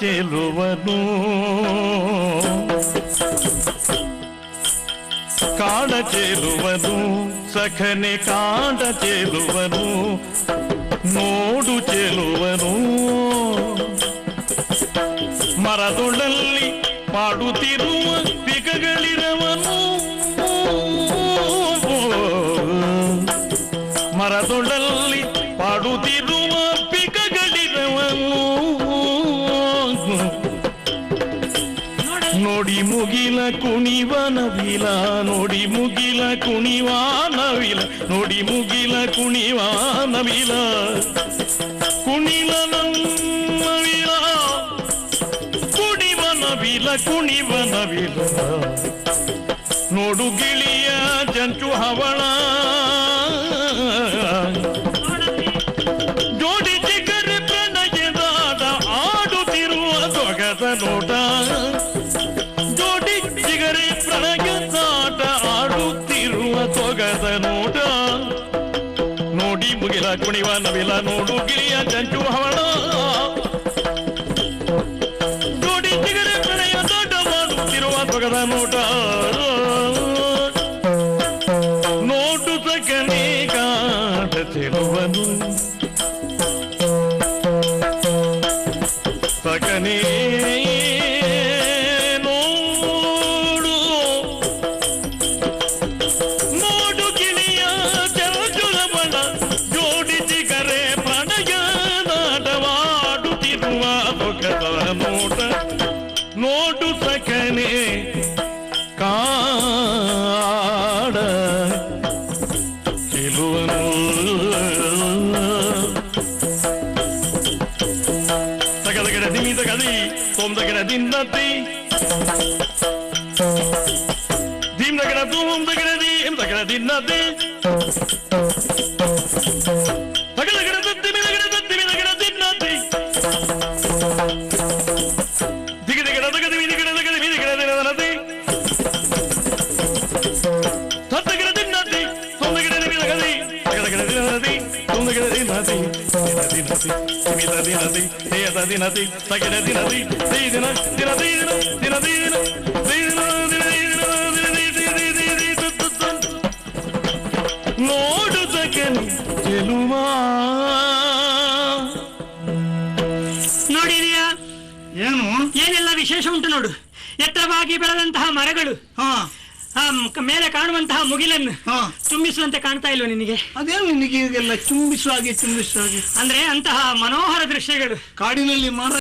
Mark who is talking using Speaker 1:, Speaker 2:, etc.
Speaker 1: ಚೆಲುವನು ಕಾಡ ಚೆಲುವನು ಸಖನೆ ಕಾಡ ಚೆಲುವನು ನೋಡು ಚೆಲುವನು ಮರದೊಳಲ್ಲಿ ಪಾಡುತ್ತಿರುವ ಪಿಗಗಳಿರವನು ಮರದೊಳಲ್ಲಿ ನೋಡಿ ಮುಗಿಲ ಕುಣಿವ ನವಿಲ, ನೋಡಿ ಮುಗಿಲ ಕುಣಿವ ನವಿಲ, ನೋಡಿ ಮುಗಿಲ ಕುಣಿವ ನವಿಲ. ಕುಣಿಲ ನವಿಲ, ಕುಣಿವ ನವಿಲ. ನೋಡು ಗಿಳಿಯ ಜಂಚು ಹವಳ ಪ್ರಣಯದಾಟ ಆಡುತ್ತಿರುವ ಸೊಗದ ನೋಟ. ನೋಡಿ ಮುಗಿಲ ಕುಣಿವ ನವಿಲ ನೋಡು ಗಿಳಿಯ ಜಂಚು ಹವಳ. ನೋಡಿ ಚಿಗರೆ ಪ್ರಣಯ ದೊಡ್ಡ ಮಾಡುತ್ತಿರುವ ಸೊಗದ ನೋಟ. ನೋಟು ಸಕನೇ ಕಾಟ ಚೆಲುವನು ಸಕನೆ Dinati, Dinati, Dinati, Dinati, Dinati, Dinati, Dinati, Dinati, Dinati, Dinati, ನೋಡು ಗೆಲುವ ಚೆಲುವಾ.
Speaker 2: ಏನು?
Speaker 3: ಏನೆಲ್ಲ ವಿಶೇಷ ಉಂಟು ನೋಡು. ಎತ್ತರವಾಗಿ ಬೆಳೆದಂತಹ ಮರಗಳು. ಮೇಲೆ ಕಾಣುವಂತಹ ಮುಗಿಲನ್ನು
Speaker 2: ಹಾ.
Speaker 3: ತುಂಬಿಸುವಂತೆ ಕಾಣ್ತಾ ಇಲ್ವ ನಿನಗೆ?
Speaker 2: ಅದೇನು ನಿನಗೆ ಈಗೆಲ್ಲ ಹಾಗೆ ಚುಂಬಿಸುವ ಹಾಗೆ?
Speaker 3: ಅಂದ್ರೆ ಅಂತಹ ಮನೋಹರ ದೃಶ್ಯಗಳು.
Speaker 2: ಕಾಡಿನಲ್ಲಿ ಮರ